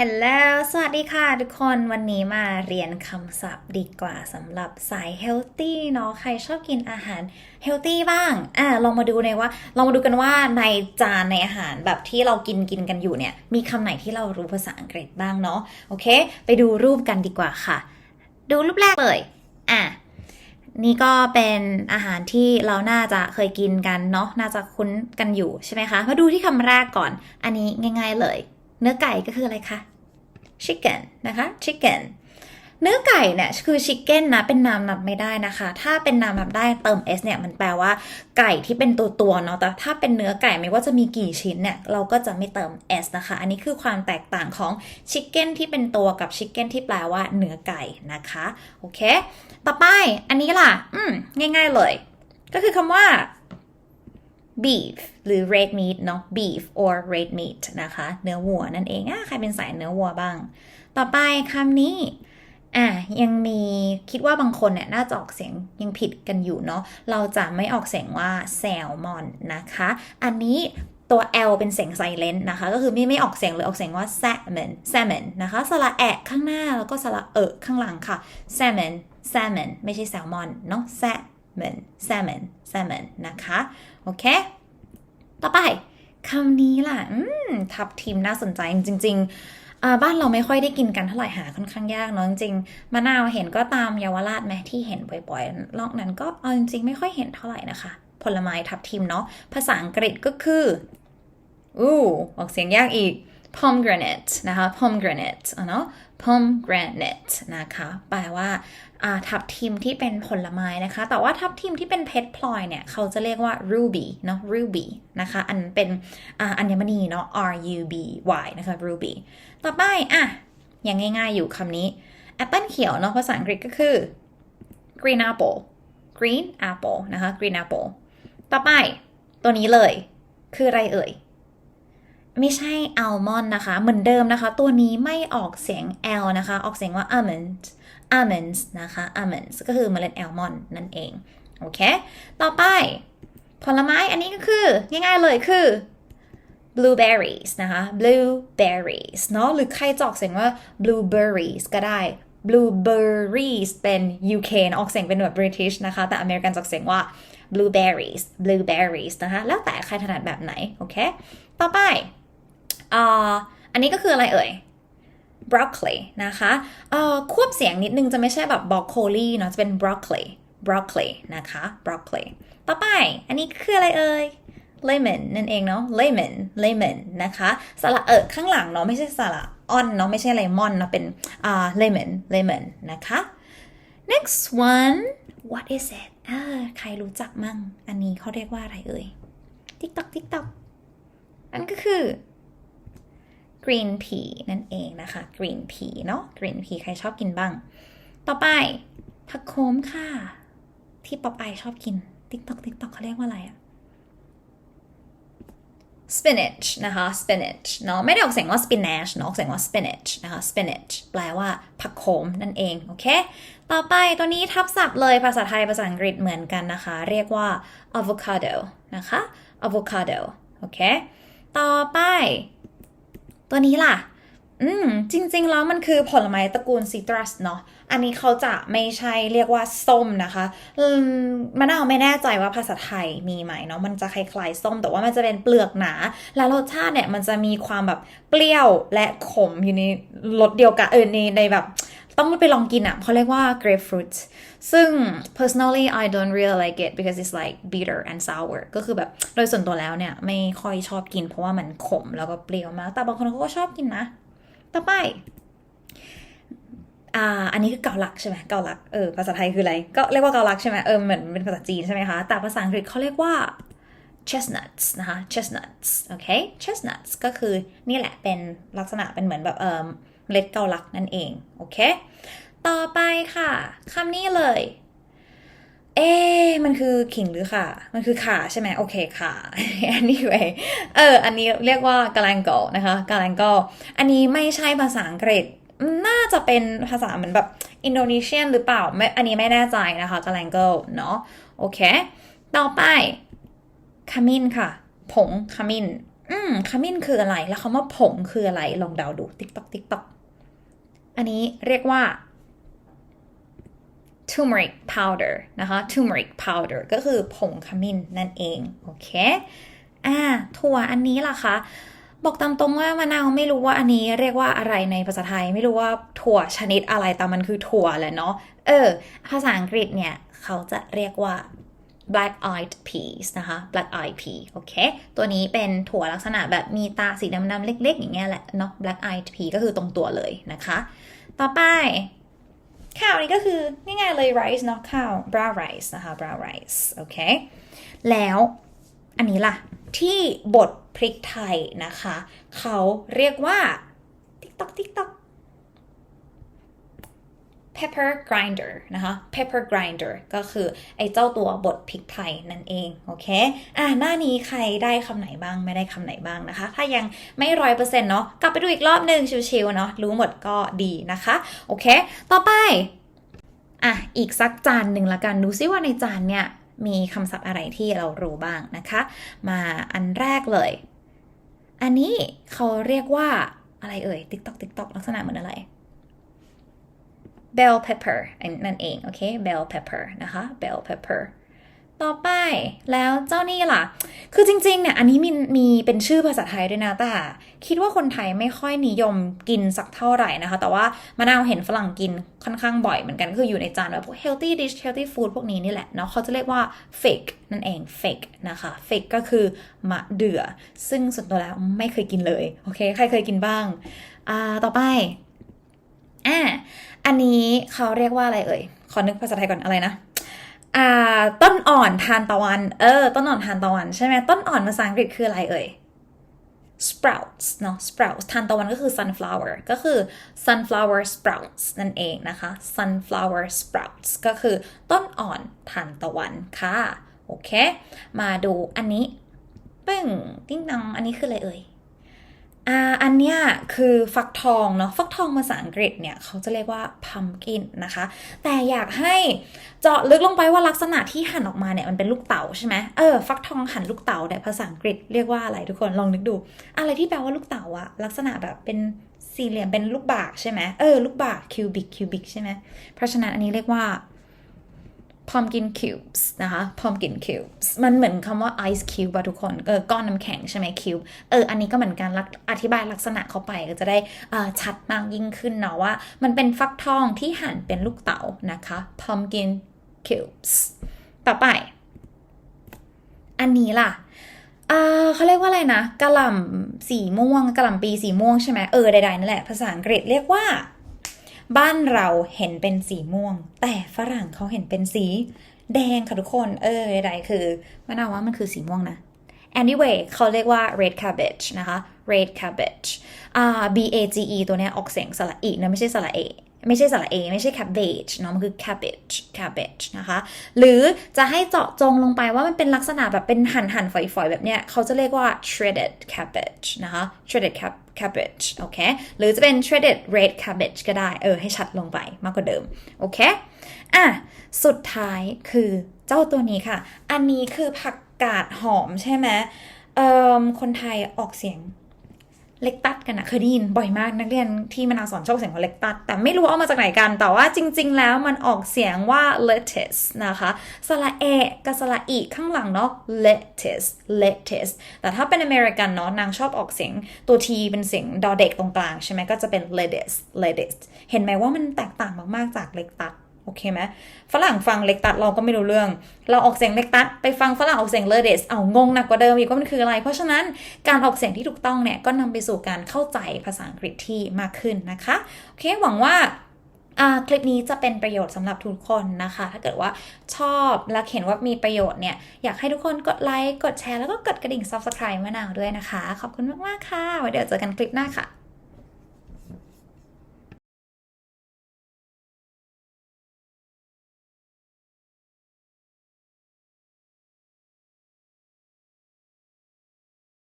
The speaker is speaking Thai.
ฮัลโหล สวัสดีค่ะทุกคน วันนี้มาเรียนคำศัพท์ดีกว่าสำหรับสายเฮลตี้เนาะ ใครชอบกินอาหารเฮลตี้บ้าง อ่าลองมาดูในว่า ลองมาดูกันว่าในจานในอาหารแบบที่เรากินกินกันอยู่เนี่ย มีคำไหนที่เรารู้ภาษาอังกฤษบ้างเนาะ โอเค ไปดูรูปกันดีกว่าค่ะ ดูรูปแรกเลย อะนี่ก็เป็นอาหารที่เราน่าจะเคยกินกันเนาะ น่าจะคุ้นกันอยู่ใช่ไหมคะ มาดูที่คำแรกก่อน อันนี้ง่าย ๆเลย เนื้อไก่ก็คืออะไรคะ chicken นะคะ chicken เนื้อไก่เนี่ยคือ chicken นะเป็นนามนับไม่ได้นะคะ ถ้าเป็นนามนับได้เติม s เนี่ยมันแปลว่าไก่ที่เป็นตัวตัวๆเนาะแต่ถ้าเป็นเนื้อไก่ไม่ว่าจะมีกี่ชิ้นเนี่ยเราก็จะไม่เติม s นะคะ อันนี้คือความแตกต่างของ chicken ที่เป็นตัวกับ chicken ที่แปลว่าเนื้อไก่นะคะโอเค ต่อไปอันนี้ล่ะ อืมง่าย ๆเลย ก็คือคำว่า beef หรือ red meat เนาะ beef or red meat นะคะ เนื้อวัวนั่นเองอะใครเป็นสายเนื้อวัวบ้าง ต่อไปคำนี้อะยังมีคิดว่าบางคนเนี่ยน่าจะออกเสียงยังผิดกันอยู่เนาะเราจะไม่ออกเสียงว่า salmon นะคะ อันนี้ตัว L เป็นเสียงไซเลนต์นะคะ ก็คือไม่ไม่ออกเสียงเลยออกเสียงว่า salmon salmon นะคะสระแอะข้างหน้าแล้วก็สระเอะข้างหลังค่ะ salmon salmon ไม่ใช่ salmon เนาะ salmon salmon salmon นะคะ โอเค ต่อไปคำนี้ล่ะ อืม ทับทีมน่าสนใจจริง ๆ บ้านเราไม่ค่อยได้กินกันเท่าไหร่หาค่อนข้างยากเนาะจริงๆมะนาวเห็นก็ตามเยาวราชไหมที่เห็นบ่อยๆนอกนั้นก็เอาจริงๆ ไม่ค่อยเห็นเท่าไหร่นะคะ ผลไม้ทับทิมเนาะ ภาษาอังกฤษก็คือ อู้ออกเสียงยากอีก pomegranate นะคะ pomegranate อะเนาะ pomegranate นะคะ แปลว่าทับทิมที่เป็นผลไม้นะคะ แต่ว่าทับทิมที่เป็นเพชรพลอยเนี่ย เขาจะเรียกว่า ruby เนาะ ruby นะคะ อันเป็นออัญมณีเนาะ r u b y นะคะ ruby ต่อไปอะยังง่ายๆอยู่คำนี้แอปเปิลเขียวเนาะภาษาอังกฤษก็คือ green apple green apple นะคะ green apple ต่อไปตัวนี้เลย คืออะไรเอ่ย ไม่ใช่อัลมอนด์นะคะ เหมือนเดิมนะคะ ตัวนี้ไม่ออกเสียง L นะคะ ออกเสียงว่า almond almonds นะคะ almonds ก็คือเมล็ดแอลมอนด์นั่นเอง โอเค ต่อไป ผลไม้อันนี้ก็คือ ง่ายๆเลยคือ blueberries นะคะ blueberries เนาะหรือใครจอกเสียงว่า blueberries ก็ได้ blueberries เป็น UK นะออกเสียงเป็นแบบ British นะคะ แต่อเมริกันจอกเสียงว่า blueberries blueberries นะคะ แล้วแต่ใครถนัดแบบไหน โอเค ต่อไป อันนี้ก็คืออะไรเอ่ย broccoli นะคะควบเสียงนิดนึงจะไม่ใช่แบบ broccoli เนาะจะเป็น broccoli broccoli นะคะ broccoli ต่อไป อันนี้คืออะไรเอ่ย lemon นั่นเองเนาะ lemon lemon นะคะ สระเอะข้างหลังเนาะไม่ใช่สระอ่อนเนาะไม่ใช่ lemon เนาะเป็นอ่า lemon lemon นะคะ next one what is it อ่าใครรู้จักมั่ง อันนี้เขาเรียกว่าอะไรเอ่ย tiktok tiktok นั่นก็คือ green pea นั่นเองนะคะ green pea เนาะ green pea ใครชอบกินบ้าง ต่อไปผักโขมค่ะ ที่ป๊อปไอชอบกิน tiktok tiktok เขาเรียกว่าอะไรอะ spinach นะคะ spinach เนาะไม่ได้ออกเสียงว่า spinach เนาะออกเสียงว่า spinach นะคะ spinach แปลว่าผักโขมนั่นเอง โอเค ต่อไปตัวนี้ทับศัพท์เลยภาษาไทยภาษาอังกฤษเหมือนกันนะคะ เรียกว่า avocado นะคะ avocado โอเค ต่อไป ตัวนี้ล่ะ อืม จริงๆ แล้วมันคือผลไม้ตระกูลซิตรัสเนาะ อันนี้เขาจะไม่ใช่เรียกว่าส้มนะคะมมะนาวไม่แน่ใจว่าภาษาไทยมีไหมเนาะ มันจะคล้ายๆส้ม แต่ว่ามันจะเป็นเปลือกหนา และรสชาติเนี่ยมันจะมีความแบบเปรี้ยวและขมอยู่ในรสเดียวกันเออในในแบบ ต้องไปลองกินอะเขาเรียกว่า grapefruit ซึ่ง personally I don't really like it because it's like bitter and sour ก็คือแบบโดยส่วนตัวแล้วเนี่ย ไม่ค่อยชอบกินเพราะว่ามันขมแล้วก็เปรี้ยวมาก แต่บางคนเขาก็ชอบกินนะ ต่อไปอ่าอันนี้คือเกาลักใช่ไหมเกาลักเออภาษาไทยคืออะไร ก็เรียกว่าเกาลักใช่ไหมเออเหมือนเป็นภาษาจีนใช่ไหมคะ แต่ภาษาอังกฤษเขาเรียกว่า chestnuts นะคะ chestnuts โอเค chestnuts ก็คือนี่แหละเป็นลักษณะเป็นเหมือนแบบเออ เมล็ดเกาลักนั่นเอง โอเค ต่อไปค่ะคำนี้เลย เอ๊มันคือขิงหรือค่ะ มันคือขาใช่ไหมโอเคค่ะ anyway เออ อันนี้เรียกว่ากาลังโกนะคะกาลังโกอันนี้ไม่ใช่ภาษาอังกฤษน่าจะเป็นภาษาเหมือนแบบอินโดนีเซียนหรือเปล่าไม่อันนี้ไม่แน่ใจนะคะกาลังโกเนาะโอเค ต่อไปขมิ้นค่ะ ผงขมิ้น อืมขมิ้นคืออะไร แล้วคำว่าผงคืออะไร ลองเดาดู ติ๊กตอกติ๊กตอก อันนี้เรียกว่า turmeric powder นะคะ turmeric powder ก็คือผงขมิ้นนั่นเอง โอเค อ่า ถั่วอันนี้ล่ะคะ บอกตามตรงว่ามะนาวไม่รู้ว่าอันนี้เรียกว่าอะไรในภาษาไทย ไม่รู้ว่าถั่วชนิดอะไรแต่มันคือถั่วแหละเนาะ เออ ภาษาอังกฤษเนี่ย เขาจะเรียกว่า black eyed peas นะคะ black eyed pea โอเค ตัวนี้เป็นถั่วลักษณะแบบมีตาสีดำๆเล็ก ๆ อย่างเงี้ยแหละเนาะ black eyed pea ก็คือตรงตัวเลยนะคะ ต่อไป ข้าวนี้ก็คือนี่ไงเลย rice เนาะข้าว brown rice นะคะ brown rice โอเค แล้วอันนี้ล่ะ ที่บดพริกไทยนะคะ เขาเรียกว่า ติ๊กตอกติ๊ก pepper grinder นะคะ pepper grinder ก็คือไอ้เจ้าตัวบดพริกไทยนั่นเอง โอเค อะหน้านี้ใครได้คำไหนบ้างไม่ได้คำไหนบ้างนะคะ ถ้ายังไม่ร้อยเปอร์เซ็นต์เนาะกลับไปดูอีกรอบหนึ่งชิวๆเนาะรู้หมดก็ดีนะคะ โอเค ต่อไป อะ อีกสักจานหนึ่งละกัน ดูซิว่าในจานเนี่ยมีคำศัพท์อะไรที่เรารู้บ้างนะคะ มาอันแรกเลย อันนี้เขาเรียกว่าอะไรเอ่ย ติ๊กตอกติ๊กตอกลักษณะเหมือนอะไร bell pepper นั่นเองโอเค bell pepper นะคะ bell pepper ต่อไปแล้วเจ้านี่ล่ะ คือจริงๆเนี่ยอันนี้มีมีเป็นชื่อภาษาไทยด้วยนะแต่คิดว่าคนไทยไม่ค่อยนิยมกินสักเท่าไหร่นะคะ แต่ว่ามะนาวเห็นฝรั่งกินค่อนข้างบ่อยเหมือนกันคืออยู่ในจานแบบพวก healthy dish healthy food พวกนี้นี่แหละเนาะเขาจะเรียกว่า fake นั่นเอง fake นะคะ fake ก็คือมะเดื่อ ซึ่งส่วนตัวแล้วไม่เคยกินเลย โอเค ใครเคยกินบ้างอ่าต่อไป อ่าอันนี้เขาเรียกว่าอะไรเอ่ย ขอนึกภาษาไทยก่อนอะไรนะอ่าต้นอ่อนทานตะวัน เออ ต้นอ่อนทานตะวันใช่ไหมต้นอ่อนภาษาอังกฤษคืออะไรเอ่ย sprouts เนาะ sprouts ทานตะวันก็คือ sunflower ก็คือ sunflower sprouts นั่นเองนะคะ sunflower sprouts ก็คือต้นอ่อนทานตะวันค่ะ โอเค มาดูอันนี้ ปึ้ง ติ้งนัง อันนี้คืออะไรเอ่ย อ่าอันเนี้ยคือฟักทองเนาะฟักทองภาษาอังกฤษเนี่ยเขาจะเรียกว่า pumpkin นะคะ แต่อยากให้เจาะลึกลงไปว่าลักษณะที่หั่นออกมาเนี่ยมันเป็นลูกเต๋าใช่ไหมเออฟักทองหั่นลูกเต๋าเนี่ภาษาอังกฤษเรียกว่าอะไรทุกคนลองนึกดู อะไรที่แปลว่าลูกเต๋าอะลักษณะแบบเป็นสี่เหลี่ยมเป็นลูกบากใช่ไหมเออลูกบากคิวบิกคิวบิกใช่ไหมเพราะฉะนั้นอันนี้เรียกว่า pumpkin cubes นะคะ pumpkin cubes มันเหมือนคำว่า ice cube อะทุกคน เออ ก้อนน้ำแข็งใช่ไหม cube เออ อันนี้ก็เหมือนกันอธิบายลักษณะเข้าไปก็จะได้อ่าชัดมากยิ่งขึ้นเนาะว่า มันเป็นฟักทองที่หั่นเป็นลูกเต๋านะคะ pumpkin cubes ต่อไป อันนี้ล่ะอ่าเขาเรียกว่าอะไรนะกระหล่ำสีม่วงกระหล่ำปีสีม่วงใช่ไหมเออใดๆนั่นแหละ ภาษาอังกฤษเรียกว่า บ้านเราเห็นเป็นสีม่วง แต่ฝรั่งเขาเห็นเป็นสี แดงค่ะทุกคน เออใดๆคือมะนาวว่ามันคือสีม่วงนะ anyway เขาเรียกว่า red cabbage นะคะ red cabbage อ่า b a g e ตัวเนี้ยออกเสียงสระอีนะไม่ใช่สระเอ ไม่ใช่สระเอไม่ใช่ cabbage เนาะมันคือ cabbage cabbage นะคะ หรือจะให้เจาะจงลงไปว่ามันเป็นลักษณะแบบเป็นหั่นหั่นฝอยๆ แบบเนี้ยเขาจะเรียกว่า shredded cabbage นะคะ shredded cap cabbage โอเค หรือจะเป็น shredded red cabbage ก็ได้ เออ ให้ชัดลงไปมากกว่าเดิม โอเค อะ สุดท้ายคือเจ้าตัวนี้ค่ะ อันนี้คือผักกาดหอมใช่ไหมเอ่อคนไทยออกเสียง เล็กตัดกันนะเคยได้ยินบ่อยมากนักเรียนที่มนาสอนชอบเสียงว่าเล็กตัด แต่ไม่รู้เอามาจากไหนกัน แต่ว่าจริง ๆ แล้วมันออกเสียงว่า lettuce นะคะสระเอกับสระอีข้างหลังเนาะ lettuce lettuce แต่ถ้าเป็นอเมริกันเนาะนางชอบออกเสียงตัวทีเป็นเสียงดอเด็กตรงกลางใช่ไหมก็จะเป็น lettuce lettuce เห็นไหมว่ามันแตกต่างมากๆจากเล็กตัด โอเคไหมฝรั่งฟังเล็กตัดเราก็ไม่รู้เรื่อง เราออกเสียงเล็กตัดไปฟังฝรั่งออกเสียงเลเดสเอางงหนักกว่าเดิมอีกว่ามันคืออะไร เพราะฉะนั้นการออกเสียงที่ถูกต้องเนี่ยก็นำไปสู่การเข้าใจภาษาอังกฤษที่มากขึ้นนะคะโอเคหวังว่าอ่าคลิปนี้จะเป็นประโยชน์สำหรับทุกคนนะคะ ถ้าเกิดว่าชอบและเห็นว่ามีประโยชน์เนี่ย อยากให้ทุกคนกดไลค์ กดแชร์ แล้วก็กดกระดิ่ง subscribe มะนาวด้วยนะคะ ขอบคุณมาก ๆ ค่ะไว้เดี๋ยวเจอกันคลิปหน้าค่ะ